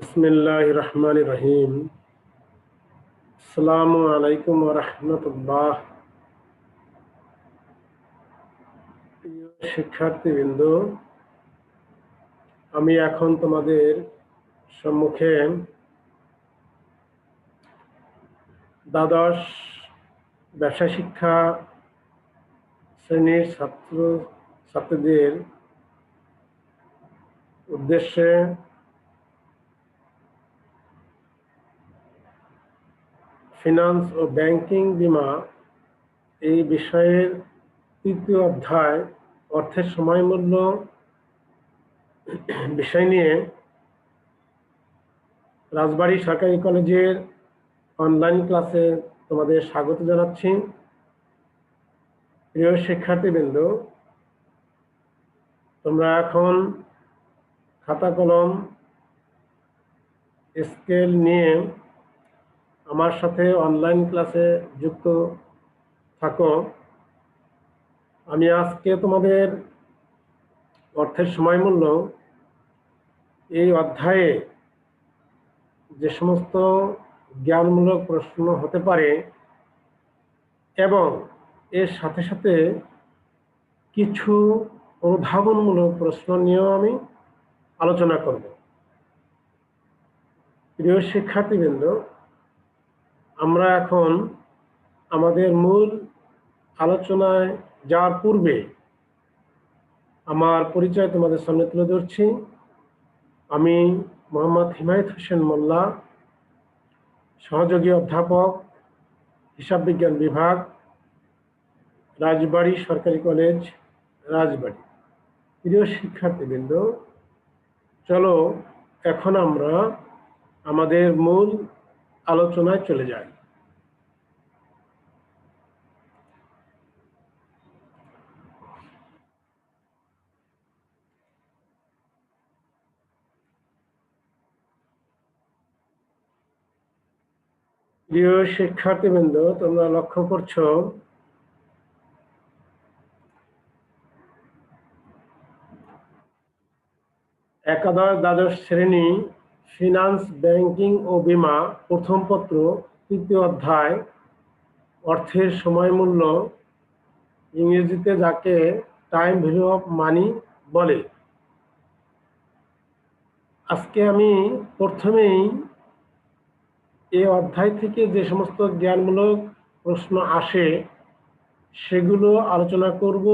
বিসমিল্লাহ রহমান রহিম আসসালামু আলাইকুম রহমতুল্লাহ। শিক্ষার্থীবৃন্দ, আমি এখন তোমাদের সম্মুখে দ্বাদশ ব্যবসা শিক্ষা শ্রেণির ছাত্র ছাত্রীদের উদ্দেশ্যে ফিনান্স ও ব্যাংকিং বিমা এই বিষয়ের তৃতীয় অধ্যায় অর্থের সময় মূল্য বিষয় নিয়ে রাজবাড়ী সরকারি কলেজের অনলাইন ক্লাসে তোমাদের স্বাগত জানাচ্ছি। প্রিয় শিক্ষার্থীবৃন্দ, তোমরা এখন খাতা কলম স্কেল নিয়ে আমার সাথে অনলাইন ক্লাসে যুক্ত থাকো। আমি আজকে তোমাদের অর্থের সময় মূল্য এই অধ্যায়ে যে সমস্ত জ্ঞানমূলক প্রশ্ন হতে পারে এবং এর সাথে সাথে কিছু অনুধাবনমূলক প্রশ্ন নিয়েও আমি আলোচনা করব। প্রিয় শিক্ষার্থীবৃন্দ আমরা এখন আমাদের মূল আলোচনায় যাওয়ার পূর্বে আমার পরিচয় তোমাদের সামনে তুলে ধরছি। আমি মোহাম্মদ হিমায়ত হোসেন মোল্লা, সহযোগী অধ্যাপক, হিসাব বিজ্ঞান বিভাগ, রাজবাড়ি সরকারি কলেজ, রাজবাড়ি। প্রিয় শিক্ষার্থীবৃন্দ, চলো এখন আমরা আমাদের মূল আলোচনায় চলে যাই প্রিয় শিক্ষার্থীবৃন্দ তোমরা লক্ষ্য করছ একাদশ দ্বাদশ শ্রেণি ফিনান্স ব্যাংকিং ও বিমা, প্রথম পত্র, তৃতীয় অধ্যায়, অর্থের সময় মূল্য, ইংরেজিতে যাকে টাইম ভ্যালু অফ মানি বলে। আজকে আমি প্রথমেই এ অধ্যায় থেকে যে সমস্ত জ্ঞানমূলক প্রশ্ন আসে, সেগুলো আলোচনা করব।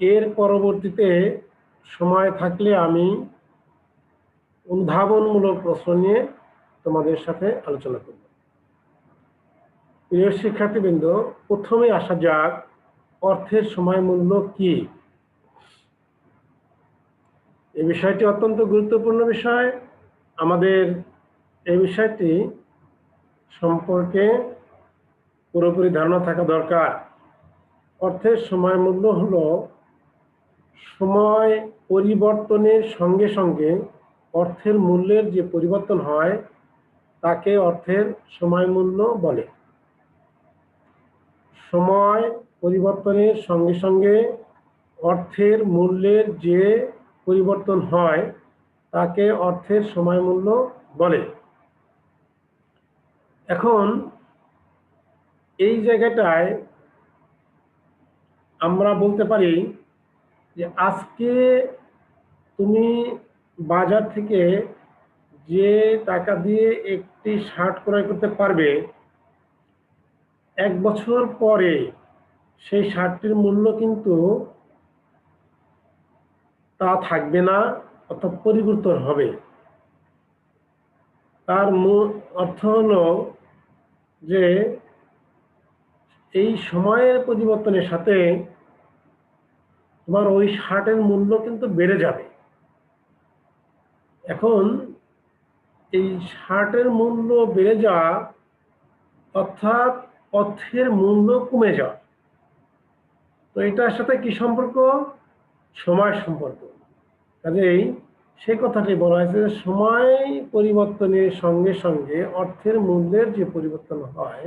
এর পরবর্তীতে সময় থাকলে আমি উদ্ভাবনমূলক প্রশ্ন নিয়ে তোমাদের সাথে আলোচনা করব। প্রিয় শিক্ষার্থীবৃন্দ, প্রথমে আসা যাক, অর্থের সময় মূল্য কি? এই বিষয়টি অত্যন্ত গুরুত্বপূর্ণ বিষয়। আমাদের এই বিষয়টি সম্পর্কে পুরোপুরি ধারণা থাকা দরকার। অর্থের সময় মূল্য হলো সময় পরিবর্তনের সঙ্গে সঙ্গে অর্থের মূল্যের যে পরিবর্তন হয়, তাকে অর্থের সময় মূল্য বলে। সময় পরিবর্তনের সঙ্গে সঙ্গে অর্থের মূল্যের যে পরিবর্তন হয়, তাকে অর্থের সময় মূল্য বলে। এখন এই জায়গাটায় আমরা বলতে পারি যে আজকে তুমি বাজার থেকে যে টাকা দিয়ে একটি শার্ট ক্রয় করতে পারবে, এক বছর পরে সেই শার্টটির মূল্য কিন্তু তা থাকবে না, অর্থাৎ পরিবর্তন হবে। তার মূল অর্থ হলো যে এই সময়ের পরিবর্তনের সাথে তোমার ওই শার্টের মূল্য কিন্তু বেড়ে যাবে। এখন এই শার্টের মূল্য বেড়ে যাওয়া অর্থাৎ অর্থের মূল্য কমে যাওয়া। তো এটার সাথে কি সম্পর্ক? সময় সম্পর্ক। কাজেই সেই কথাটি বলা হয়েছে যে সময় পরিবর্তনের সঙ্গে সঙ্গে অর্থের মূল্যের যে পরিবর্তন হয়,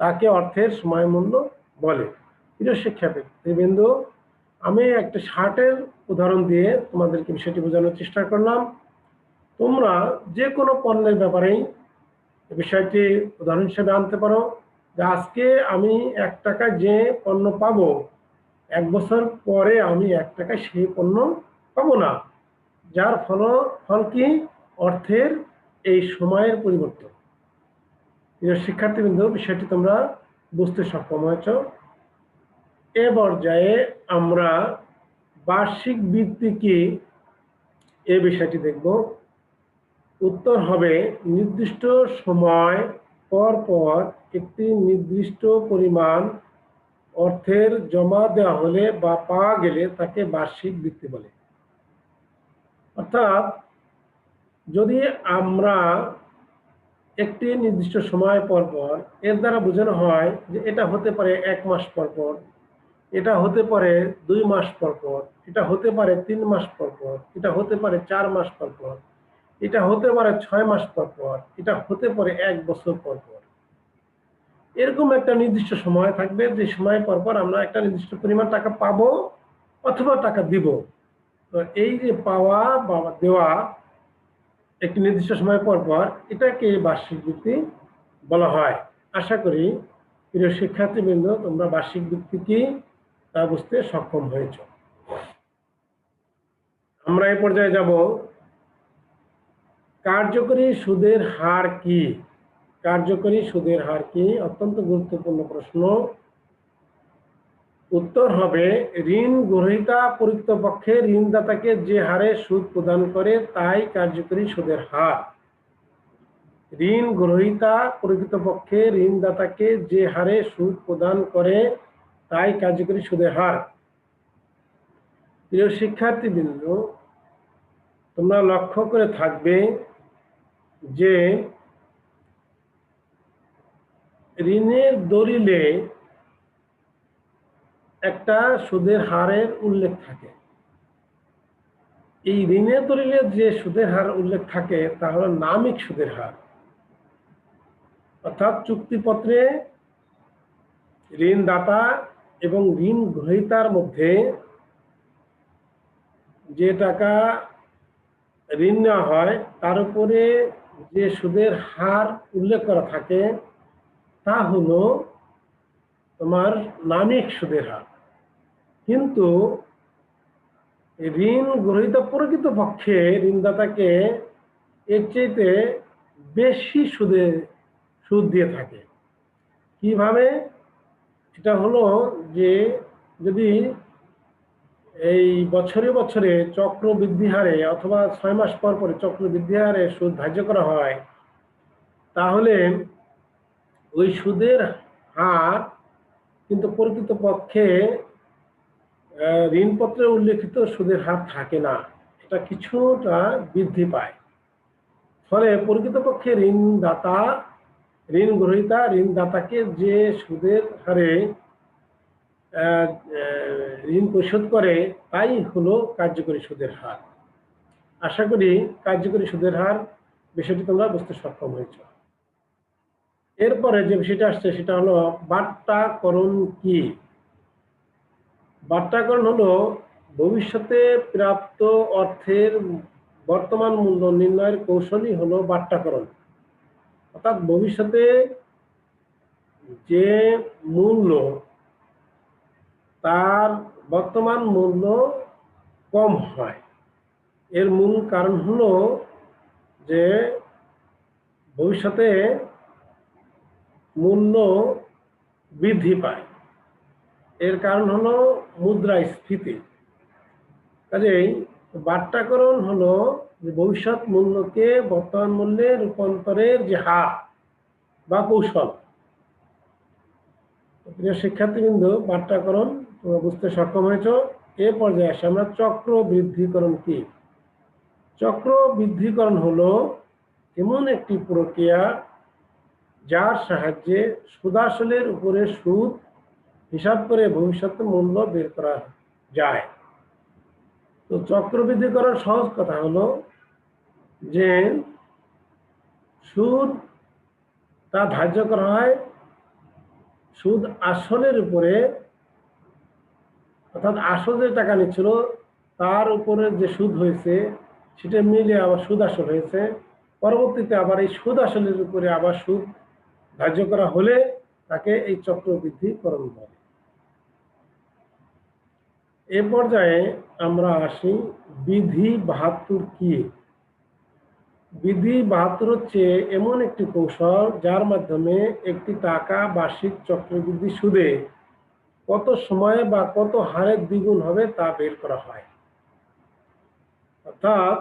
তাকে অর্থের সময় মূল্য বলে। প্রিয় শিক্ষার্থীবৃন্দ আমি একটা শার্টের উদাহরণ দিয়ে তোমাদেরকে বিষয়টি বোঝানোর চেষ্টা করলাম। তোমরা যে কোনো পণ্যের ব্যাপারেই বিষয়টি উদাহরণ হিসেবে আনতে পারো। যে আজকে আমি এক টাকা যে পণ্য পাব, এক বছর পরে আমি এক টাকায় সেই পণ্য পাবো না। যার ফল ফল কি? অর্থের এই সময়ের পরিবর্তন। শিক্ষার্থীবৃন্দ, বিষয়টি তোমরা বুঝতে সক্ষম হয়েছ। এ পর্যায়ে আমরা বার্ষিক বৃত্তি কি এ বিষয়টি দেখব। উত্তর হবে নির্দিষ্ট সময় পর পর একটি নির্দিষ্ট পরিমাণ অর্থের জমা দেওয়া হলে বা পাওয়া গেলে তাকে বার্ষিক বৃত্তি বলে। অর্থাৎ যদি আমরা একটি নির্দিষ্ট সময় পর পর, এর দ্বারা বোঝানো হয় যে এটা হতে পারে এক মাস পর পর, এটা হতে পারে দুই মাস পর পর, এটা হতে পারে তিন মাস পর পর, এটা হতে পারে চার মাস পর পর এটা হতে পারে ছয় মাস পর পর, এটা হতে পারে এক বছর পর পর। এরকম একটা নির্দিষ্ট সময় থাকবে, যে সময় পর পর আমরা একটা নির্দিষ্ট পরিমাণ টাকা পাবো অথবা টাকা দিব। তো এই যে পাওয়া বা দেওয়া একটি নির্দিষ্ট সময় পর পর, এটাকে বার্ষিক বৃত্তি বলা হয়। আশা করি প্রিয় শিক্ষার্থীবৃন্দ, তোমরা বার্ষিক বৃত্তি কি তা বুঝতে সক্ষম হয়েছ। আমরা এই পর্যায়ে যাব। কার্যকরী সুদের হার কি? কার্যকরী সুদের হার কি? অত্যন্ত গুরুত্বপূর্ণ প্রশ্ন। উত্তর হবে, ঋণ গ্রহীতা পক্ষে ঋণদাতাকে যে হারে সুদ প্রদান করে, তাই কার্যকরী সুদের হার। ঋণ গ্রহীতা পক্ষে ঋণদাতাকে যে হারে সুদ প্রদান করে, তাই কার্যকরী সুদের হার। প্রিয় শিক্ষার্থীবৃন্দ, তোমরা লক্ষ্য করে থাকবে যে ঋণের দলিলে একটা সুদের হারের উল্লেখ থাকে। এই ঋণের দলিলে যে সুদের হার উল্লেখ থাকে, তা হলো নামিক সুদের হার। অর্থাৎ চুক্তিপত্রে ঋণদাতা এবং ঋণ গ্রহীতার মধ্যে যে টাকা ঋণ নেওয়া হয়, তার উপরে যে সুদের হার উল্লেখ করা থাকে, তা হলো তোমার নামিক সুদের হার। কিন্তু ঋণ গ্রহীতা প্রকৃত পক্ষে ঋণদাতাকে এর চাইতে বেশি সুদে সুদ দিয়ে থাকে। কীভাবে? এটা হলো যে যদি এই বছরে বছরে চক্র বৃদ্ধি হারে অথবা ছয় মাস পর পরে চক্র বৃদ্ধি হারে সুদ ধার্য করা হয়, তাহলে ওই সুদের হার কিন্তু প্রকৃত পক্ষে ঋণপত্রে উল্লেখিত সুদের হার থাকে না। এটা কিছুটা বৃদ্ধি পায়। ফলে প্রকৃতপক্ষে ঋণদাতা, ঋণ গ্রহীতা, ঋণদাতাকে যে সুদের হারে ঋণ পরিশোধ করে, তাই হলো কার্যকরী সুদের হার। আশা করি কার্যকরী সুদের হার বিষয়টি তোমরা বুঝতে সক্ষম হয়েছ। এরপরে যে বিষয়টা আসছে, সেটা হলো বার্তাকরণ কি? বার্তাকরণ হলো ভবিষ্যতে প্রাপ্ত অর্থের বর্তমান মূল্য নির্ণয়ের কৌশলই হলো বার্তাকরণ। অর্থাৎ ভবিষ্যতে যে মূল্য তার বর্তমান মূল্য কম হয়। এর মূল কারণ হলো যে ভবিষ্যতে মূল্য বৃদ্ধি পায়। এর কারণ হলো মুদ্রাস্ফীতি। কাজেই বাট্টাকরণ হলো যে ভবিষ্যৎ মূল্যকে বর্তমান মূল্যে রূপান্তরের যে হার বা কৌশল। প্রিয় শিক্ষার্থীবৃন্দ, বাট্টাকরণ তোমরা বুঝতে সক্ষম হয়েছ। এ পর্যায়ে আসে আমরা চক্র বৃদ্ধিকরণ কি? চক্র বৃদ্ধিকরণ হলো এমন একটি প্রক্রিয়া যার সাহায্যে সুদাসলের উপরে সুদ হিসাব করে ভবিষ্যৎ মূল্য বের করা যায়। তো চক্রবৃদ্ধি করার সহজ কথা হলো যে সুদ তা ধার্য করা হয়, সুদ আসলের উপরে অর্থাৎ আসল যে টাকা নিচ্ছিল, তার উপরে যে সুদ হয়েছে, সেটা মিলে আবার সুদ আসল হয়েছে। পরবর্তীতে আবার এই সুদ আসলের উপরে আবার সুদ ধার্য করা হলে তাকে এই চক্রবৃদ্ধি করণ বলে। এ পর্যায়ে আমরা আসি বিধি বাহাত্তর কি বিধি বাহাত্তর হচ্ছে এমন একটি কৌশল যার মাধ্যমে একটি টাকা বার্ষিক চক্রবৃদ্ধি সুদে কত সময়ে বা কত হারে দ্বিগুণ হবে তা বের করা হয়। অর্থাৎ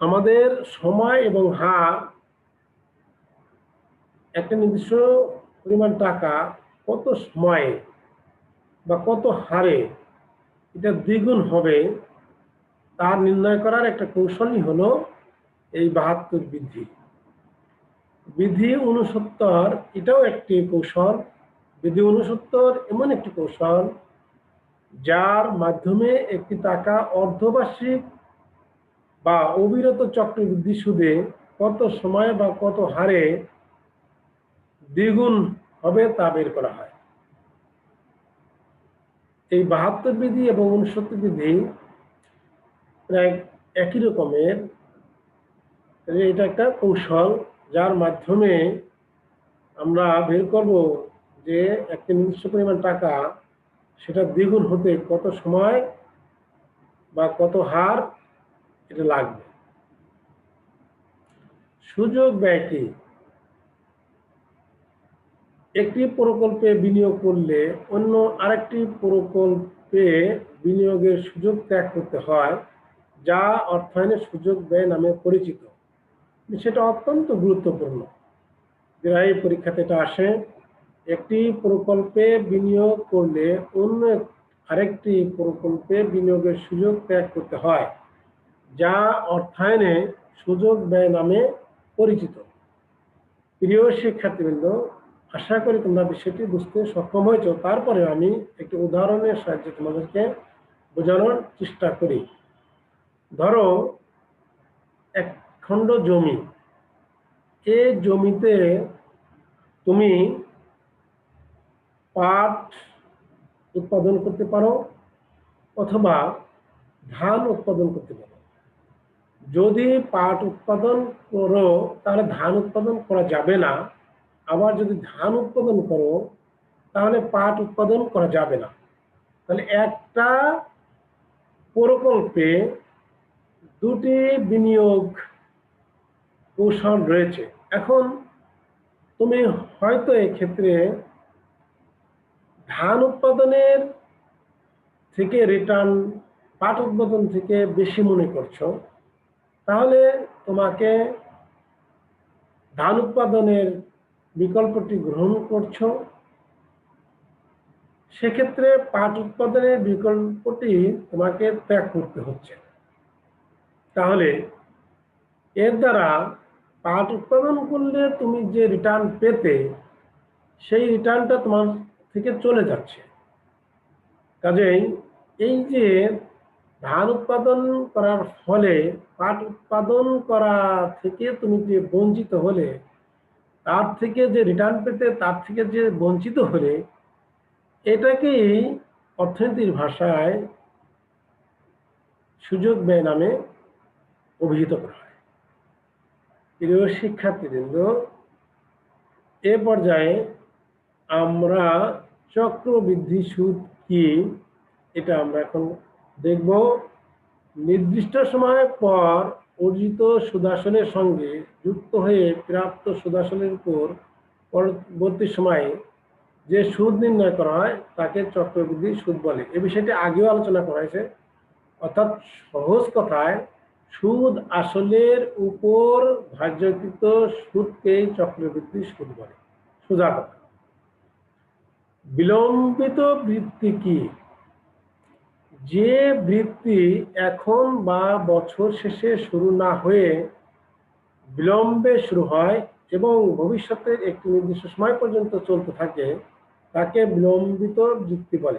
আমাদের সময় এবং হার একটা নির্দিষ্ট পরিমাণ টাকা কত সময়ে বা কত হারে এটা দ্বিগুণ হবে, তা নির্ণয় করার একটা কৌশলই হলো এই বাহাত্তর বৃদ্ধি। বিধি উনসত্তর এটাও একটি কৌশল। বিধি উনসত্তর এমন একটি কৌশল, যার মাধ্যমে একটি টাকা অর্ধবার্ষিক বা অবিরত চক্রবৃদ্ধি সুদে কত সময় বা কত হারে দ্বিগুণ হবে তা বের করা হয়। এই বাহাত্তর বিধি এবং উনসত্তর বিধি প্রায় একই রকমের। এটা একটা কৌশল যার মাধ্যমে আমরা বের করব যে একটি নির্দিষ্ট পরিমাণ টাকা সেটা দ্বিগুণ হতে কত সময় বা কত হার এটা লাগবে। সুযোগ ব্যয়টি একটি প্রকল্পে বিনিয়োগ করলে অন্য আরেকটি প্রকল্পে বিনিয়োগের সুযোগ ত্যাগ করতে হয়, যা অর্থায়নের সুযোগ ব্যয় নামে পরিচিত। সেটা অত্যন্ত গুরুত্বপূর্ণ। যারা এই পরীক্ষাতে এটা আসে। একটি প্রকল্পে বিনিয়োগ করলে অন্য আরেকটি প্রকল্পে বিনিয়োগের সুযোগ ত্যাগ করতে হয়, যা অর্থায়নে সুযোগ ব্যয় নামে পরিচিত। প্রিয় শিক্ষার্থীবৃন্দ, আশা করি তোমরা বিষয়টি বুঝতে সক্ষম হয়েছ। তারপরে আমি একটি উদাহরণের সাহায্যে তোমাদেরকে বোঝানোর চেষ্টা করি। ধরো, এক খণ্ড জমি। এই জমিতে তুমি পাট উৎপাদন করতে পারো অথবা ধান উৎপাদন করতে পারো। যদি পাট উৎপাদন করো, তাহলে ধান উৎপাদন করা যাবে না। আবার যদি ধান উৎপাদন করো, তাহলে পাট উৎপাদন করা যাবে না। তাহলে একটা প্রকল্পে দুটি বিনিয়োগ কৌশল রয়েছে। এখন তুমি হয়তো এক্ষেত্রে ধান উৎপাদনের থেকে রিটার্ন পাট উৎপাদন থেকে বেশি মনে করছ, তাহলে তোমাকে ধান উৎপাদনের বিকল্পটি গ্রহণ করছ। সেক্ষেত্রে পাট উৎপাদনের বিকল্পটি তোমাকে ত্যাগ করতে হচ্ছে। তাহলে এর দ্বারা পাট উৎপাদন করলে তুমি যে রিটার্ন পেতে, সেই রিটার্নটা তোমার থেকে চলে যাচ্ছে। কাজেই এই যে ধান উৎপাদন করার ফলে পাট উৎপাদন করা থেকে তুমি যে বঞ্চিত হলে, তার থেকে যে রিটার্ন পেতে, তার থেকে যে বঞ্চিত হলে, এটাকেই অর্থনীতির ভাষায় সুযোগ ব্যয় নামে অভিহিত করা হয়। প্রিয় শিক্ষার্থীবৃন্দ, এ পর্যায়ে আমরা চক্রবৃদ্ধি সুদ কি? এটা আমরা এখন দেখব। নির্দিষ্ট সময় পর অর্জিত সুদাসনের সঙ্গে যুক্ত হয়ে প্রাপ্ত সুদাসনের উপর পরবর্তী সময়ে যে সুদ নির্ণয় করা হয়, তাকে চক্রবৃদ্ধি সুদ বলে। এ বিষয়টি আগেও আলোচনা করা হয়েছে। অর্থাৎ সহজ কথায়, সুদ আসলের উপর ধার্যকৃত সুদকেই চক্রবৃদ্ধি সুদ বলে। সোজা কথা বিলম্বিত বৃত্তি কি? যে বৃত্তি এখন বা বছর শেষে শুরু না হয়ে বিলম্বে শুরু হয় এবং ভবিষ্যতের একটি নির্দিষ্ট সময় পর্যন্ত চলতে থাকে, তাকে বিলম্বিত বৃত্তি বলে।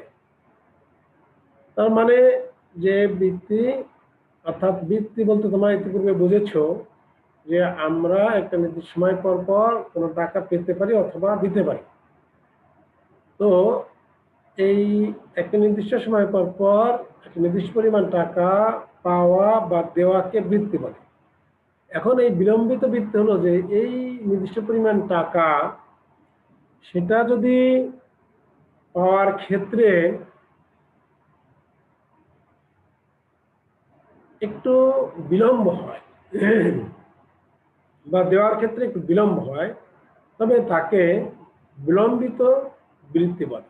তার মানে যে বৃত্তি, অর্থাৎ বৃত্তি বলতে তোমরা ইতিপূর্বে বুঝেছ যে আমরা একটা নির্দিষ্ট সময় পর পর কোনো টাকা পেতে পারি অথবা দিতে পারি। তো এই একটা নির্দিষ্ট সময় পর পর একটা নির্দিষ্ট পরিমাণ টাকা পাওয়া বা দেওয়াকে বৃত্তি বলে। এখন এই বিলম্বিত বৃত্তি হলো যে এই নির্দিষ্ট পরিমাণ টাকা সেটা যদি পাওয়ার ক্ষেত্রে একটু বিলম্ব হয় বা দেওয়ার ক্ষেত্রে একটু বিলম্ব হয়, তবে তাকে বিলম্বিত বৃত্তি বলে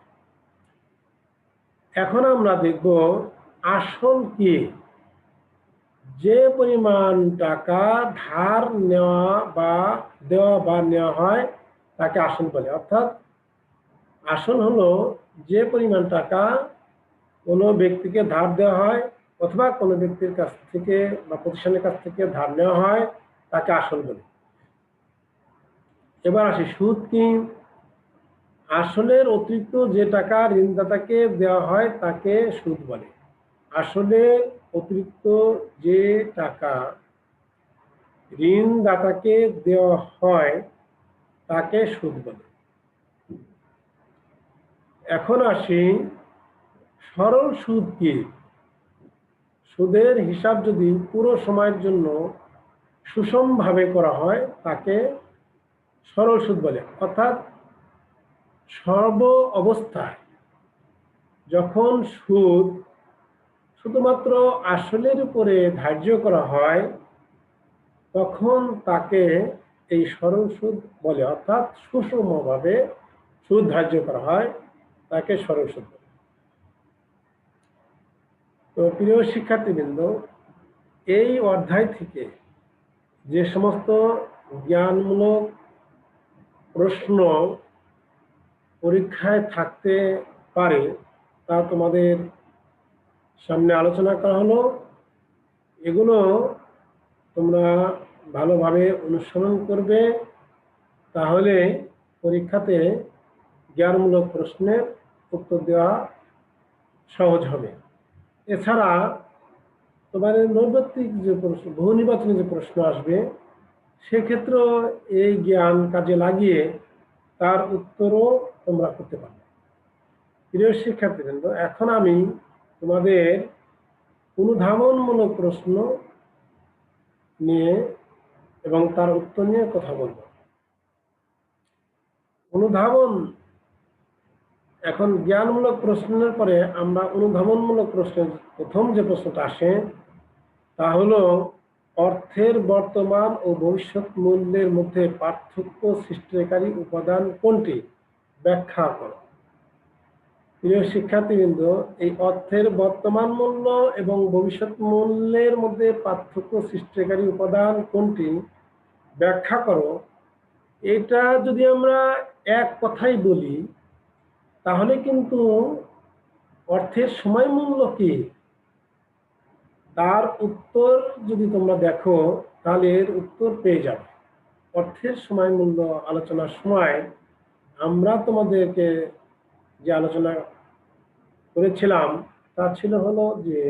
এখন আমরা দেখব আসল কি? যে পরিমাণ টাকা ধার নেওয়া বা দেওয়া বা নেওয়া হয়, তাকে আসল বলে। অর্থাৎ আসল হলো যে পরিমাণ টাকা কোনো ব্যক্তিকে ধার দেওয়া হয় অথবা কোনো ব্যক্তির কাছ থেকে বা প্রতিষ্ঠানের কাছ থেকে ধার নেওয়া হয়, তাকে আসল বলে। এবার আসি সুদ কি? আসলের অতিরিক্ত যে টাকা ঋণদাতাকে দেওয়া হয় তাকে সুদ বলে। আসলে অতিরিক্ত যে টাকা ঋণদাতাকে দেওয়া হয় তাকে সুদ বলে। এখন আসি সরল সুদ কি? সুদের হিসাব যদি পুরো সময়ের জন্য সুষমভাবে করা হয় তাকে সরল সুদ বলে। অর্থাৎ সর্ব অবস্থায় যখন সুদ শুধুমাত্র আসলের উপরে ধার্য করা হয়, তখন তাকে এই সরল সুদ বলে, অর্থাৎ সুষমভাবে সুদ ধার্য করা হয়, তাকে সরল সুদ বলে। তো প্রিয় শিক্ষার্থীবৃন্দ, এই অধ্যায় থেকে যে সমস্ত জ্ঞানমূলক প্রশ্ন পরীক্ষায় থাকতে পারে, তা তোমাদের সামনে আলোচনা করা হলো। এগুলো তোমরা ভালোভাবে অনুসরণ করবে। তাহলে পরীক্ষাতে জ্ঞানমূলক প্রশ্নের উত্তর দেওয়া সহজ হবে। এছাড়া তোমার নৈবত্তিক যে প্রশ্ন, বহু নির্বাচনী যে প্রশ্ন আসবে, সেক্ষেত্রেও এই জ্ঞান কাজে লাগিয়ে তার উত্তরও তোমরা করতে পারবে। প্রিয় শিক্ষার্থীবৃন্দ, এখন আমি তোমাদের অনুধাবনমূলক প্রশ্ন নিয়ে এবং তার উত্তর নিয়ে কথা বলব। অনুধাবন, এখন জ্ঞানমূলক প্রশ্নের পরে আমরা অনুধাবনমূলক প্রশ্নের প্রথম যে প্রশ্নটা আসে, তা হলো অর্থের বর্তমান ও ভবিষ্যৎ মূল্যের মধ্যে পার্থক্য সৃষ্টিকারী উপাদান কোনটি? ব্যাখ্যা করো। প্রিয় শিক্ষার্থীবৃন্দ, এই অর্থের বর্তমান মূল্য এবং ভবিষ্যৎ মূল্যের মধ্যে পার্থক্য সৃষ্টিকারী উপাদান কোনটি? ব্যাখ্যা করো। এটা যদি আমরা এক কথাই বলি, তাহলে কিন্তু অর্থের সময় মূল্য কি? তার উত্তর যদি তোমরা দেখো, তাহলে এর উত্তর পেয়ে যাবে। অর্থের সময় মূল্য আলোচনার সময় আমরা তোমাদেরকে যে আলোচনা করেছিলাম, তা ছিল হলো যে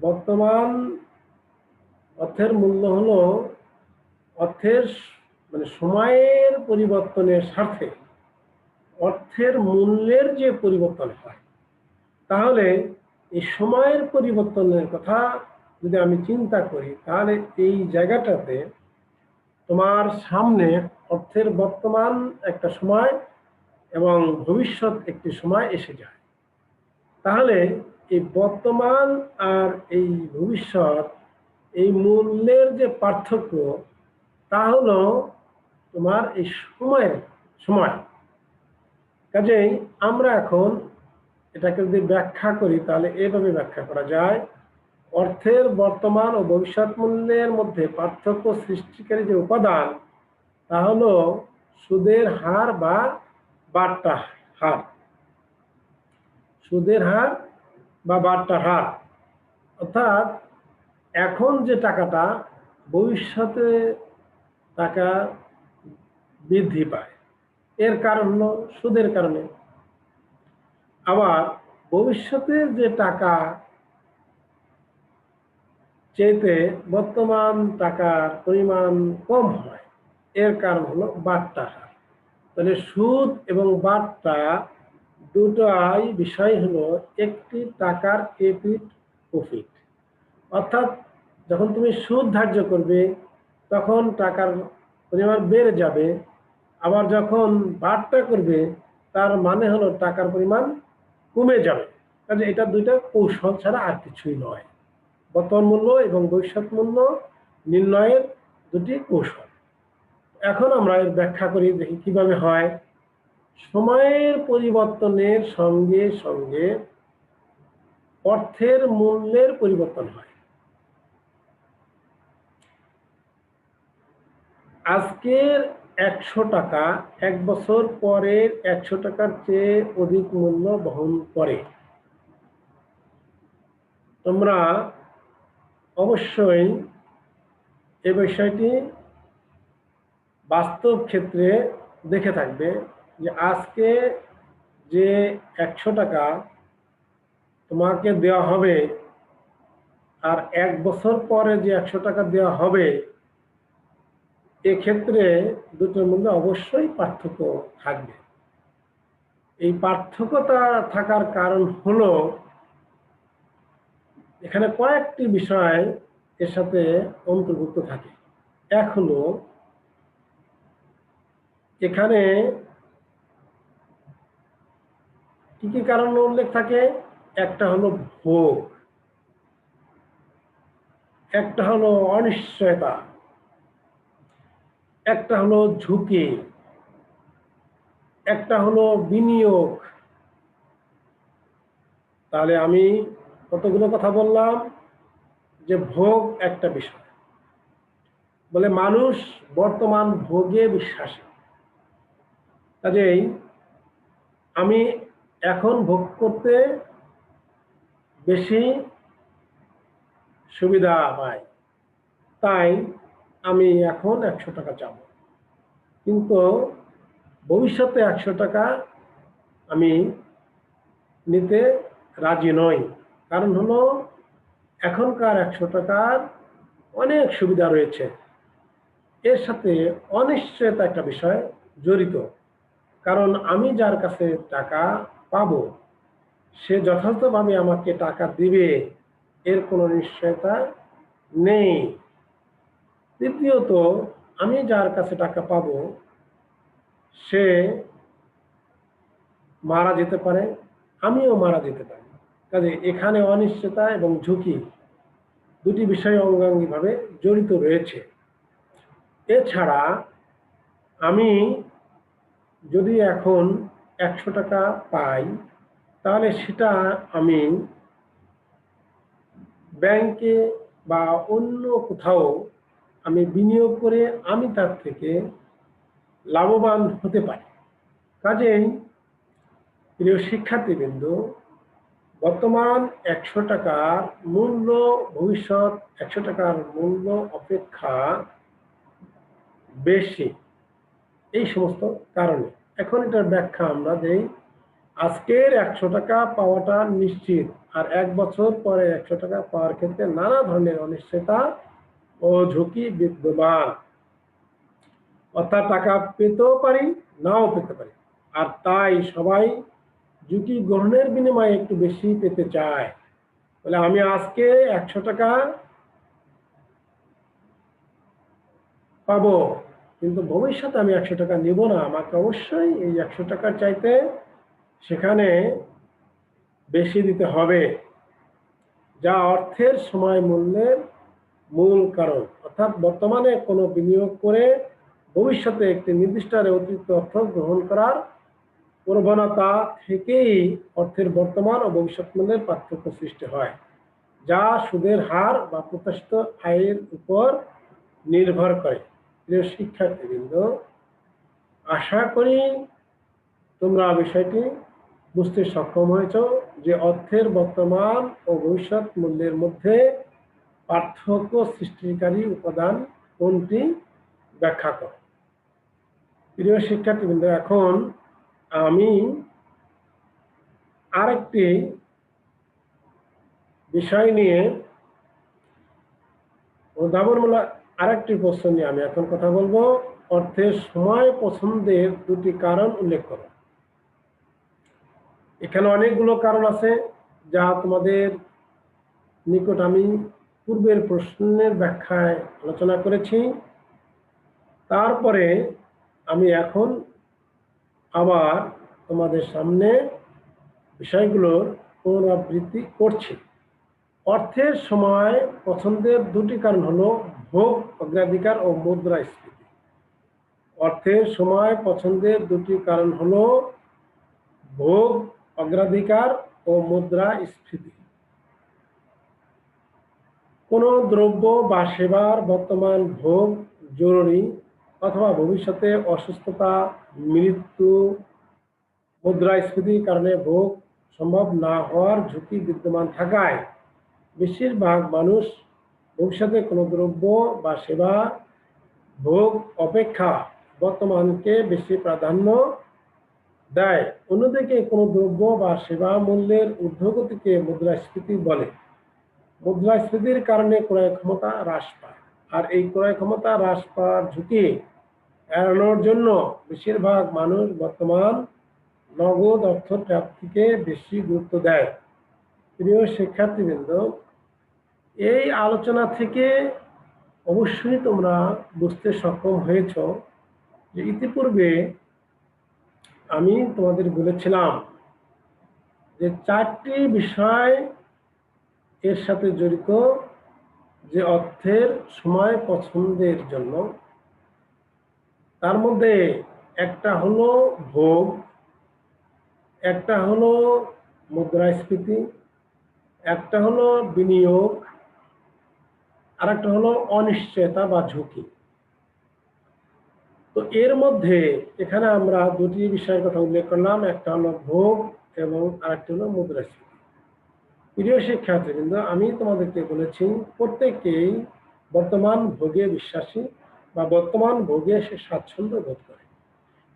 বর্তমান অর্থের মূল্য হলো অর্থের মানে সময়ের পরিবর্তনের স্বার্থে অর্থের মূল্যের যে পরিবর্তন হয়, তাহলে এই সময়ের পরিবর্তনের কথা যদি আমি চিন্তা করি, তাহলে এই জায়গাটাতে তোমার সামনে অর্থের বর্তমান একটা সময় এবং ভবিষ্যৎ একটি সময় এসে যায়। তাহলে এই বর্তমান আর এই ভবিষ্যৎ, এই মূল্যের যে পার্থক্য, তা হলো তোমার এই সময়ের সময়। কাজেই আমরা এখন এটাকে যদি ব্যাখ্যা করি, তাহলে এভাবে ব্যাখ্যা করা যায়। অর্থের বর্তমান ও ভবিষ্যৎ মূল্যের মধ্যে পার্থক্য সৃষ্টিকারী যে উপাদান, তা হলো সুদের হার বা বাট্টা হার। সুদের হার বা বাট্টা হার। অর্থাৎ এখন যে টাকাটা ভবিষ্যতে টাকা বৃদ্ধি পায়, এর কারণ হলো সুদের কারণে। আবার ভবিষ্যতে যে টাকা চেয়েতে বর্তমান টাকার পরিমাণ কম হয়, এর কারণ হলো বাট্টা হার। তাহলে সুদ এবং বাট্টা দুটাই বিষয় হলো একটি টাকার এপিট প্রফিট অর্থাৎ যখন তুমি সুদ ধার্য করবে, তখন টাকার পরিমাণ বেড়ে যাবে। আবার যখন বাড়টা করবে, তার মানে হলো টাকার পরিমাণ কমে যাবে। কাজে এটা দুইটা কৌশল ছাড়া আর কিছুই নয়। বর্তমান মূল্য এবং ভবিষ্যৎ মূল্য নির্ণয়ের দুটি কৌশল। এখন আমরা এর ব্যাখ্যা করি, দেখি কীভাবে হয়। সময়ের পরিবর্তনের সঙ্গে সঙ্গে অর্থের মূল্যের পরিবর্তন হয়। আজকের একশো টাকা, এক বছর পরের একশো টাকার চেয়ে অধিক মূল্য বহন করে। তোমরা অবশ্যই এ বিষয়টি বাস্তব ক্ষেত্রে দেখে থাকবে যে আজকে যে একশো টাকা তোমাকে দেওয়া হবে, আর এক বছর পরে যে একশো টাকা দেওয়া হবে এক্ষেত্রে দুটোর মধ্যে অবশ্যই পার্থক্য থাকবে। এই পার্থক্যতা থাকার কারণ হলো, এখানে কয়েকটি বিষয় এর সাথে অন্তর্ভুক্ত থাকে। এক হলো, এখানে কি কি কারণ উল্লেখ থাকে? একটা হলো ভোগ, একটা হলো অনিশ্চয়তা। একটা হলো ঝুঁকি, একটা হলো বিনিয়োগ। তাহলে আমি কতগুলো কথা বললাম? যে ভোগ একটা বিষয়। বলে মানুষ বর্তমান ভোগে বিশ্বাসী। কাজেই আমি এখন ভোগ করতে বেশি সুবিধা পাই। তাই আমি এখন একশো টাকা চাব। কিন্তু ভবিষ্যতে একশো টাকা আমি নিতে রাজি নই। কারণ হলো, এখনকার একশো টাকার অনেক সুবিধা রয়েছে। এর সাথে অনিশ্চয়তা একটা বিষয় জড়িত। কারণ আমি যার কাছে টাকা পাবো, সে যথার্থভাবে আমাকে টাকা দিবে, এর কোনো নিশ্চয়তা নেই। তৃতীয়ত আমি যার কাছে টাকা পাব, সে মারা যেতে পারে, আমিও মারা যেতে পারি। কাজে এখানে অনিশ্চয়তা এবং ঝুঁকি দুটি বিষয় অঙ্গাঙ্গিভাবে জড়িত রয়েছে। এছাড়া, আমি যদি এখন একশো টাকা পাই, তাহলে সেটা আমি ব্যাংকে বা অন্য কোথাও আমি বিনিয়োগ করে আমি তার থেকে লাভবান হতে পারি। কাজেই প্রিয় শিক্ষার্থীবৃন্দ, বর্তমান একশো টাকার মূল্য, ভবিষ্যৎ একশো টাকার মূল্য অপেক্ষা বেশি। এই সমস্ত কারণে। এখন এটার ব্যাখ্যা আমরা দেই। আজকের একশো টাকা পাওয়াটা নিশ্চিত। আর এক বছর পরে একশো টাকা পাওয়ার ক্ষেত্রে নানা ধরনের অনিশ্চয়তা ও ঝুঁকি বিদ্যমান। অর্থাৎ টাকা পেতেও পারি, নাও পেতে পারি। আর তাই সবাই ঝুঁকি গ্রহণের বিনিময়ে একটু বেশি পেতে চায়। বলে আমি আজকে একশো টাকা পাবো, কিন্তু ভবিষ্যতে আমি একশো টাকা নেব না। আমাকে অবশ্যই এই একশো টাকার চাইতে সেখানে বেশি দিতে হবে। যা অর্থের সময় মূল্যের মূল কারণ। অর্থাৎ বর্তমানে কোনো বিনিয়োগ করে ভবিষ্যতে একটি নির্দিষ্ট অতিরিক্ত অর্থ গ্রহণ করার প্রবণতা থেকেই অর্থের বর্তমান ও ভবিষ্যৎ মূল্যের পার্থক্য সৃষ্টি হয়, যা সুদের হার বা প্রত্যাশিত আয়ের উপর নির্ভর করে। প্রিয় শিক্ষার্থীবৃন্দ, আশা করি তোমরা বিষয়টি বুঝতে সক্ষম হয়েছ যে অর্থের বর্তমান ও ভবিষ্যৎ মূল্যের মধ্যে পার্থক্য সৃষ্টিকারী উপাদান কোনটি? ব্যাখ্যা করো। প্রিয় শিক্ষার্থীবৃন্দ, এখন আমি আরেকটি বিষয় নিয়ে উদ্ভাবনমূলক আরেকটি প্রশ্ন নিয়ে আমি এখন কথা বলব। অর্থের সময় পছন্দের দুটি কারণ উল্লেখ করো। এখানে অনেকগুলো কারণ আছে যা তোমাদের নিকট আমি পূর্বের প্রশ্নের ব্যাখ্যায় আলোচনা করেছি। তারপরে আমি এখন আবার তোমাদের সামনে বিষয়গুলোর পুনরাবৃত্তি করছি। অর্থের সময় পছন্দের দুটি কারণ হলো ভোগ, অগ্রাধিকার ও মুদ্রা মুদ্রাস্ফীতি অর্থের সময় পছন্দের দুটি কারণ হলো ভোগ, অগ্রাধিকার ও মুদ্রাস্ফীতি কোনো দ্রব্য বা সেবার বর্তমান ভোগ জরুরি অথবা ভবিষ্যতে অসুস্থতা, মৃত্যু, মুদ্রাস্ফীতির কারণে ভোগ সম্ভব না হওয়ার ঝুঁকি বিদ্যমান থাকায় বেশিরভাগ মানুষ ভবিষ্যতে কোনো দ্রব্য বা সেবা, ভোগ অপেক্ষা বর্তমানকে বেশি প্রাধান্য দেয়। অন্যদিকে কোনো দ্রব্য বা সেবা মূল্যের ঊর্ধ্বগতিকে মুদ্রাস্ফীতি বলে। মুদ্রাস্ফীতির কারণে ক্রয় ক্ষমতা হ্রাস পায়। আর এই ক্রয় ক্ষমতা হ্রাস পাওয়ার ঝুঁকি এড়ানোর জন্য বেশিরভাগ মানুষ বর্তমান নগদ অর্থ প্রাপ্তিকে বেশি গুরুত্ব দেয়। প্রিয় শিক্ষার্থীবৃন্দ, এই আলোচনা থেকে অবশ্যই তোমরা বুঝতে সক্ষম হয়েছ যে ইতিপূর্বে আমি তোমাদের বলেছিলাম যে চারটি বিষয় এর সাথে জড়িত যে অর্থের সময় পছন্দের জন্য, তার মধ্যে একটা হলো ভোগ, একটা হলো মুদ্রাস্ফীতি, একটা হলো বিনিয়োগ আর একটা হলো অনিশ্চয়তা বা ঝুঁকি। তো এর মধ্যে এখানে আমরা দুটি বিষয়ের কথা উল্লেখ করলাম, একটা হলো ভোগ এবং আরেকটি হলো মুদ্রাস্ফীতি। প্রিয় শিক্ষার্থীবৃন্দ, আমি তোমাদেরকে বলেছি প্রত্যেকেই বর্তমান ভোগে বিশ্বাসী বা বর্তমান ভোগে সে স্বাচ্ছন্দ্য বোধ করে।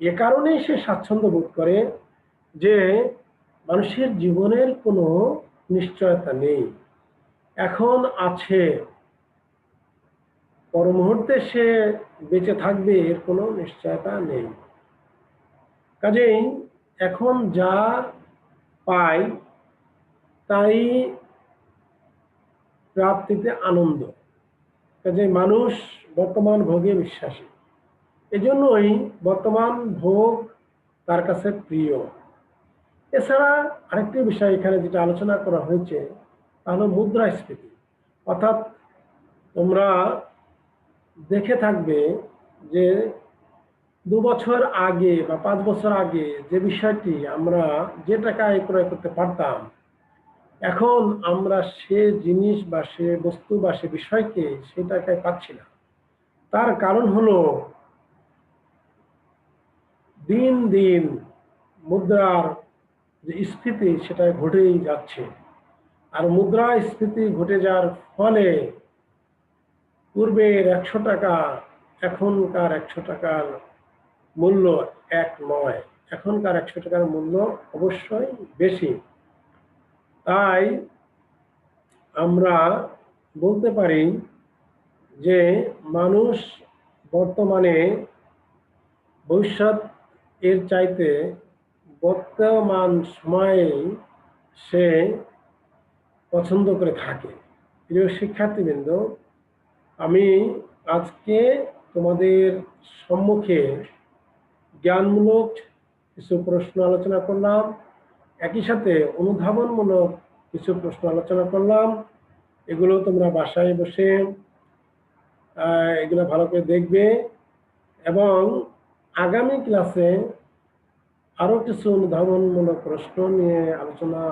এ কারণেই সে স্বাচ্ছন্দ্য বোধ করে যে মানুষের জীবনের কোনো নিশ্চয়তা নেই। এখন আছে মুহূর্তে সে বেঁচে থাকবে, এর কোনো নিশ্চয়তা নেই। কাজেই এখন যা পাই তাই প্রাপ্তিতে আনন্দ। কাজে মানুষ বর্তমান ভোগে বিশ্বাসী। এজন্যই বর্তমান ভোগ তার কাছে প্রিয়। এছাড়া আরেকটি বিষয় এখানে যেটা আলোচনা করা হয়েছে, তা হলো মুদ্রাস্ফীতি। অর্থাৎ তোমরা দেখে থাকবে যে দু বছর আগে বা পাঁচ বছর আগে যে বিষয়টি আমরা যে টাকায় ক্রয় করতে পারতাম এখন আমরা সে জিনিস বা সে বস্তু বা সে বিষয়কে সে টাকায় পাচ্ছি না। তার কারণ হলো, দিন দিন মুদ্রার যে স্ফীতি সেটা ঘটেই যাচ্ছে। আর মুদ্রা স্ফীতি ঘটে যাওয়ার ফলে পূর্বের একশো টাকা, এখনকার একশো টাকার মূল্য এক নয়। এখনকার একশো টাকার মূল্য অবশ্যই বেশি। তাই আমরা বলতে পারি যে মানুষ বর্তমানে ভবিষ্যৎ এর চাইতে বর্তমান সময়ে সে পছন্দ করে থাকে। প্রিয় শিক্ষার্থীবৃন্দ, আমি আজকে তোমাদের সম্মুখে জ্ঞানমূলক কিছু প্রশ্ন আলোচনা করলাম। একই সাথে অনুধাবনমূলক কিছু প্রশ্ন আলোচনা করলাম। এগুলো তোমরা বাসায় বসে এগুলো ভালো করে দেখবে এবং আগামী ক্লাসে আরও কিছু অনুধাবনমূলক প্রশ্ন নিয়ে আলোচনা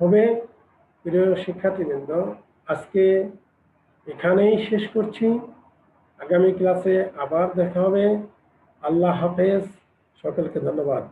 হবে। প্রিয় শিক্ষার্থীবৃন্দ, আজকে এখানেই শেষ করছি। আগামী ক্লাসে আবার দেখা হবে। আল্লাহ হাফেজ। সকলকে ধন্যবাদ।